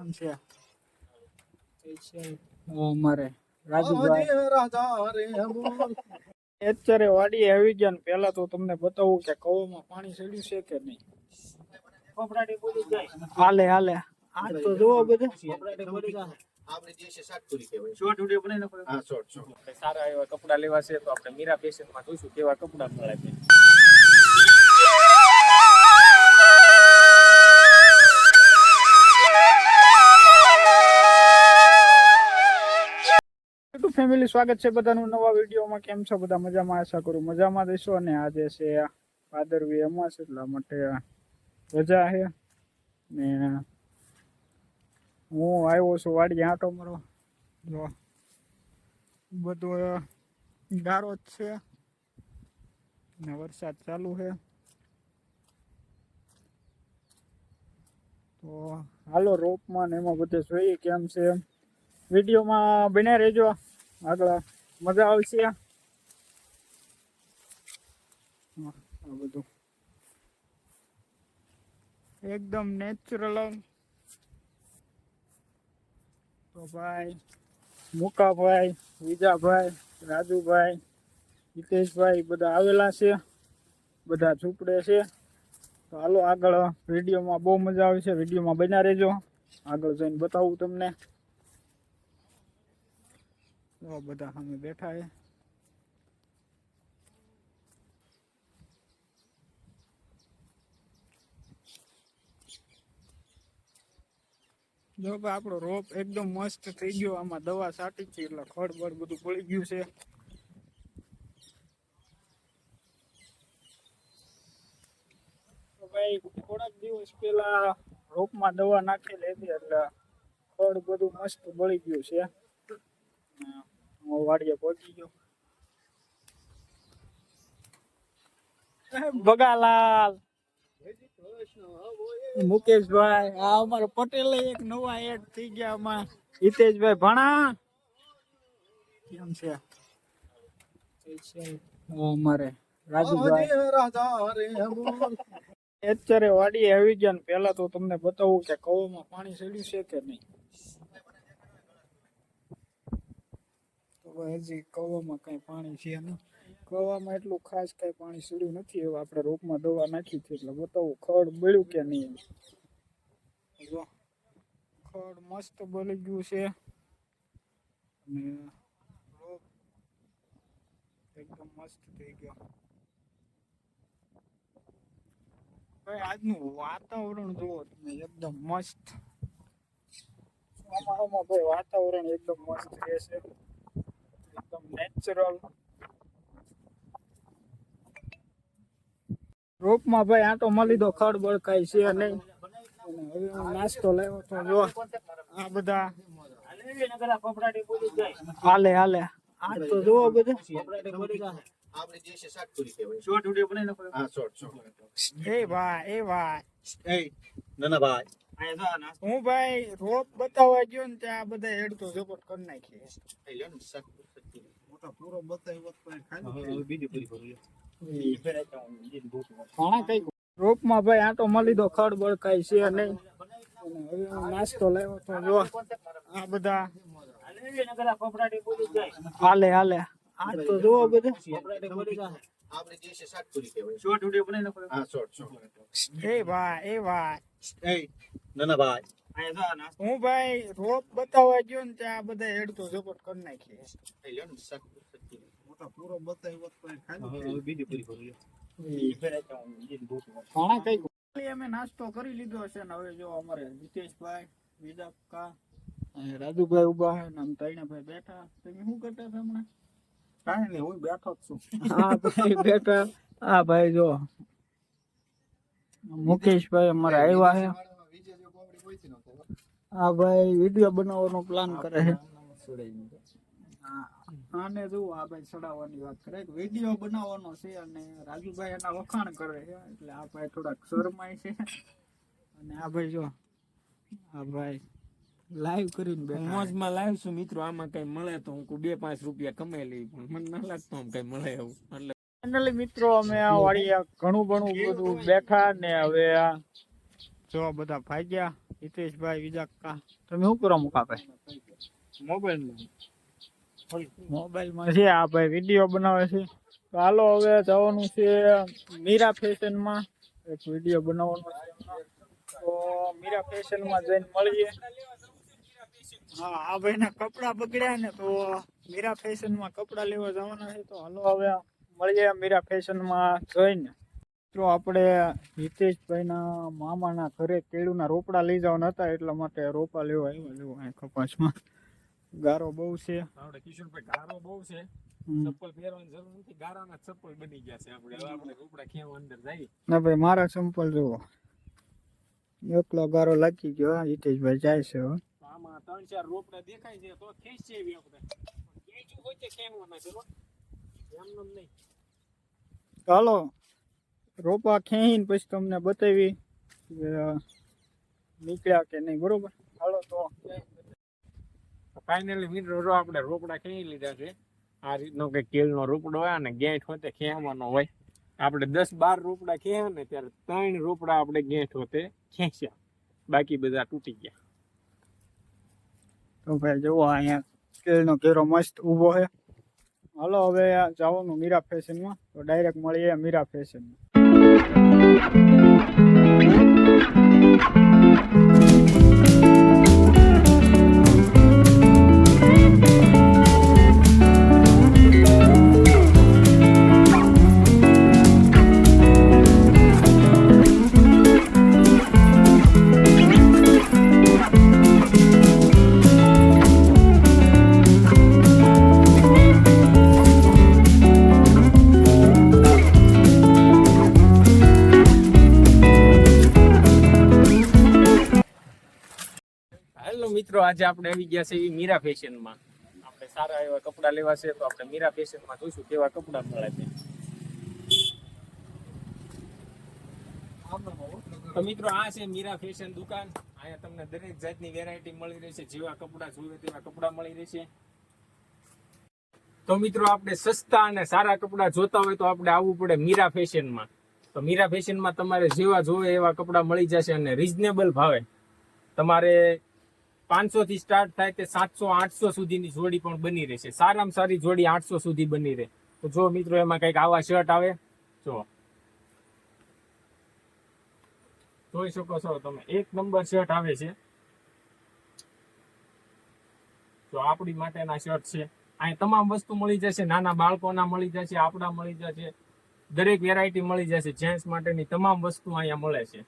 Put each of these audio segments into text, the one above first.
કેમ છે. અમારે રાજુભાઈ. અત્યારે વાડી આવી ગયા ને પેલા તો તમને બતાવું કે કવોમાં પાણી ચડ્યું છે કે નહીં. હાલે હાલે. આ તો જોવો બધું. આપણે જે છે સાતપુરી કહેવાય. શોર્ટ વીડિયો બનાવીને હા શોર્ટ શોર્ટ. સારા એવા કપડા લેવા છે તો આપણે મીરા પેશન્ટમાં જોઈશું કેવા કપડા મળે છે. ફેમિલી સ્વાગત છે બધાનું નવા વિડીયોમાં. કેમ છો બધા? મજામાં? આશા કરું મજામાં દેશો અને આજે છે ભાદરવી અમાસ, એટલા માટે રજા છે. ને હું આવ્યો છું વાડી આંટો મારો જો, બધો ગારો જ છે. ને વરસાદ ચાલુ છે. તો હાલો રોપમાં ને એમાં બધે જોઈએ કેમ છે વિડીયોમાં બને રહેજો. આગળ મજા આવશે આ. બધું. એકદમ નેચરલ તો ભાઈ, મુકાભાઈ, વિજાભાઈ, રાજુભાઈ, હિતેશભાઈ બધા આવેલા છે. બધા ઝૂંપડે છે. તો હાલો આગળ વિડીયોમાં બહુ મજા આવે છે. વિડીયોમાં બન્યા રહેજો. આગળ જઈને બતાવું તમને. તો બધા સામે બેઠા છે. જો ભાઈ, આપણો રોપ એકદમ મસ્ત થઈ ગયો, આમાં દવા છાંટી છે, એટલે ખડ બળ બધું પડી ગયું છે. ભાઈ, થોડાક દિવસ પેલા રોપમાં દવા નાખેલી હતી, એટલે ખડ બધું મસ્ત બળી ગયું છે. વાડીએ પહોંચી ગયો. એ બગાલાલ મુકેશભાઈ, આ અમારો પટેલ એક નવા એડ થઈ ગયા અમાર. હિતેશભાઈ ભણા. કેમ છે? અમારે. રાજુભાઈ. અત્યારે વાડી આવી ગયા ને પેલા તો તમને બતાવું કે કવામાં પાણી ચડ્યું છે કે નહીં તો હવે હજી કવામાં કઈ પાણી છે નહીં. કવામાં એટલું ખાસ કઈ પાણી સડ્યું નથી. એવું આપણે રોપમાં દવા નાખી છે એટલે બતાવું, ખડ બળ્યું કે નહીં જો, ખડ મસ્ત બળી ગયું છે. અને રોપ એકદમ મસ્ત થઈ ગયો. ભાઈ આજનું વાતાવરણ જુઓ તમે, એકદમ મસ્ત. વાતાવરણ એકદમ મસ્ત રહેશે. નેચરલ રોપમાં ભાઈ આટો મળી દો ખડ બળકાય છે નહીં. હવે હું નાસ્તો લાવ્યો તો જો. આ બધા. હાલે હાલે. આ તો જુઓ બધું. આપણે જે છે સાતપુરી કહેવાય શોર્ટ વીડિયો બનાવી હા શોર્ટ શોર્ટ એ ભાઈ એ ભાઈ. એ નાના ભાઈ. અહીંયા જો આ નાસ્તો હું ભાઈ રોપ બતાવવા ગયો ને ત્યાં આ બધા હેડ તો ઝપટ કરી નાખી. બીજી કરું રોપમાં ભાઈ આટો મળી દો ખડ બળકાય છે નહીં. નાસ્તો લાવ્યો તો જો આ બધા હાલે હાલે. આ તો જુઓ બધું. આપણે જે છે સાતપુરી કહેવાય. શોર્ટ વીડિયો બનાવી હા શોર્ટ શોર્ટ. એ ભાઈ એ ભાઈ. એ નાના ભાઈ. અહીંયા જો આ નાસ્તો હું ભાઈ રોપ બતાવવા ગયો ને ત્યાં બધા હેડ તો ઝપટ કરી નાખી. એ લ્યો ને સાતપુરી સાતપુરી. બીજી પૂરી કરું ઘણા કઈ અમે નાસ્તો કરી લીધો છે ને હવે જો અમારે જીતેશભાઈ વિદાપકા અને રાજુભાઈ ઊભા હે ને આમ ત્રણેયભાઈ બેઠા. તમે શું કરતા હતા હમણાં? કાંઈ નહીં હું બેઠો જ છું. હા ભાઈ બેઠા. હા ભાઈ જો મુકેશભાઈ અમારે આવ્યા છે હા ભાઈ વીડિયો બનાવવાનો પ્લાન કરે છે. આને જો આ ભાઈ ચડાવવાની વાત કરે. વીડિયો બનાવવાનો છે અને રાજુભાઈ એના વખાણ કરે છે. એટલે આ ભાઈ થોડાક શરમાય છે. અને આ ભાઈ જો આ ભાઈ લાઈવ કરીને. મોજમાં લાઈવ છું મિત્રો. આમાં કઈ મળે તો હું બે પાંચ રૂપિયા કમાઈ લઈ. પણ મને ના લાગતું આમ કઈ મળે એવું. એટલે ફાઇનલી મિત્રો અમે આ વાળી ઘણું ઘણું બધું બેઠા ને હવે આ જો બધા ભાગ્યા. હિતેશભાઈ બીજા કા તમે શું કરો મુકાભાઈ મોબાઈલમાં મોબાઈલમાં છે. આ ભાઈ વીડિયો બનાવે છે. તો હાલો, હવે જવાનું છે મીરા ફેશનમાં. એક વીડિયો બનાવવાનો છે તો મીરા ફેશનમાં જઈને મળીએ. હા, આ ભાઈના કપડાં બગડ્યા ને તો મીરા ફેશનમાં કપડાં લેવા જવાના છે. તો હાલો, હવે મળીએ મીરા ફેશનમાં જઈને. તો આપણે હિતેશભાઈના મામાના ઘરે કેળુના રોપડા લઈ જવાના હતા એટલા માટે રોપા લેવા આવ્યા. લેવા અહીં કપાસમાં ગારો બહુ છે. આપણે કિશોરભાઈ ગારો બહુ છે. ચપ્પલ પહેરવાની જરૂર નથી. ગારાના ચપ્પલ બની ગયા છે આપણે. હવે આપણે રોપડા ખેવા અંદર જઈએ. ના ભાઈ મારા ચંપલ જુઓ. એકલો ગારો લાગી ગયો હા, હિતેશભાઈ જાય છે આમાં ત્રણ ચાર રોપડા દેખાય છે તો ખેંચી એવી આપણે. કેજુ હોય તે ખેવાના છે એમ નહીં. ચાલો હાલો રોપા ખેંચીને પછી તમને બતાવી, કે નીકળ્યા કે નહીં, બરોબર? હાલો તો ફાઇનલી મિત્રો, જો આપણે રોપડા ખેંચી લીધા છે, આ રીતનો કે કેળનો રોપડો હોય ને ગેંઠ હોતે ખેંચવાનો હોય. આપણે દસ બાર રોપડા ખેંચ્યા ને ત્યારે ત્રણ રોપડા આપણે ગેંઠ હોતે ખેંચ્યા. બાકી બધા તૂટી ગયા. તો ભાઈ જુઓ અહીંયા કેળનો ઘેરો મસ્ત ઊભો છે. હાલો હવે જવાનું મીરા ફેશનમાં, તો ડાયરેક્ટ મળીએ મીરા ફેશનમાં. うん。હેલો મિત્રો, આજે આપણે આવી ગયા છે મીરા ફેશનમાં. આપણે સારા એવા કપડાં લેવા છે, તો આપણે મીરા ફેશનમાં જોઈશું કેવા કપડાં મળે છે. તો મિત્રો, આ છે મીરા ફેશન દુકાન. અહીંયા તમને દરેક જાતની વેરાયટી મળી રહેશે. જેવા કપડા જોઈએ તેવા કપડાં મળી રહેશે. તો મિત્રો, આપણે સસ્તા અને સારા કપડા જોતા હોય તો આપણે આવવું પડે મીરા ફેશનમાં. તો મીરા ફેશનમાં તમારે જેવા જોવે એવા કપડા મળી જશે અને રિઝનેબલ ભાવે. તમારે પાંચસો થી સ્ટાર્ટ થાય તે સાતસો, આઠસો સુધીની જોડી પણ બની રહેશે. સારામાં સારી જોડી આઠસો સુધી બની રહે. તો જો મિત્રો એમાં કંઈક આવા શર્ટ આવે, જો. જોઈ શકો છો તમે, એક નંબર શર્ટ આવે છે. તો આપણી માટેના શર્ટ છે. અહીં તમામ વસ્તુ મળી જશે, નાના બાળકોના મળી જશે, આપણા મળી જશે, દરેક વેરાયટી મળી જશે જેન્ટ્સ માટેની તમામ વસ્તુ અહીંયા મળે છે.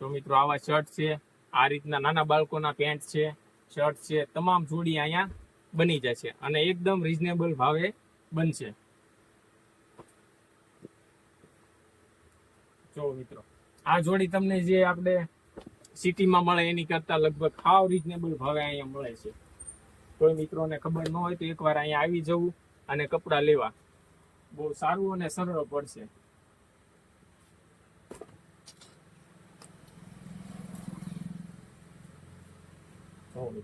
તો મિત્રો આવા શર્ટ છે. આ રીતના નાના બાળકોના પેન્ટ છે શર્ટ છે, તમામ જોડી અહીંયા બની જશે અને એકદમ રિઝનેબલ ભાવે બનશે. જો મિત્રો, આ જોડી તમને જે આપણે સિટીમાં મળે એની કરતા લગભગ હાવ રિઝનેબલ ભાવે અહીંયા મળે છે. કોઈ મિત્રોને ખબર ન હોય તો એકવાર અહીંયા આવી જવું અને કપડાં લેવા. બહુ સારું અને સરળ પડશે. જો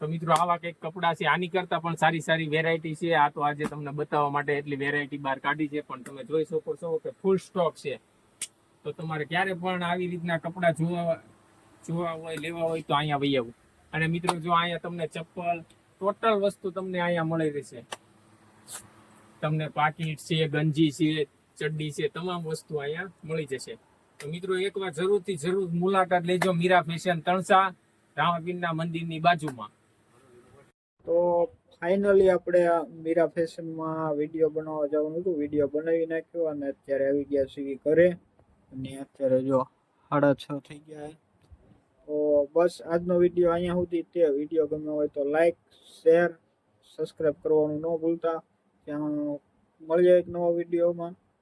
તો મિત્રો, આવા કંઈક કપડા છે, આની કરતા પણ સારી સારી વેરાયટી છે. આ તો આજે તમને બતાવવા માટે એટલી વેરાયટી બહાર કાઢી છે, પણ તમે જોઈ શકો છો કે ફૂલ સ્ટોક છે. તો તમારે ક્યારે પણ આવી રીતના કપડા જોવા જોવા હોય, લેવા હોય તો અહીંયા વહી આવું. અને મિત્રો, જો અહીંયા તમને ચપ્પલ ટોટલ વસ્તુ તમને અહીંયા મળી રહેશે. તમને પાકીટ છે, ગંજી છે ચડ્ડી છે, તમામ વસ્તુ અહીંયા મળી જશે. તો મિત્રો, એકવાર જરૂરથી જરૂર મુલાકાત લેજો મીરા ફેશન તણસા, રામાપીરના મંદિરની બાજુમાં. તો ફાઇનલી આપણે મીરા ફેશનમાં વીડિયો બનાવવા જવાનું હતું. વીડિયો બનાવી નાખ્યો અને અત્યારે આવી ગયા છીએ ઘરે. અને અત્યારે જો સાડા છ થઈ ગયા. તો બસ આજનો વીડિયો અહીંયા સુધી. તે વીડિયો ગમ્યો હોય તો લાઈક શેર સબસ્ક્રાઈબ કરવાનું ન ભૂલતા. ત્યાં મળીએ એક નવા વિડીયોમાં.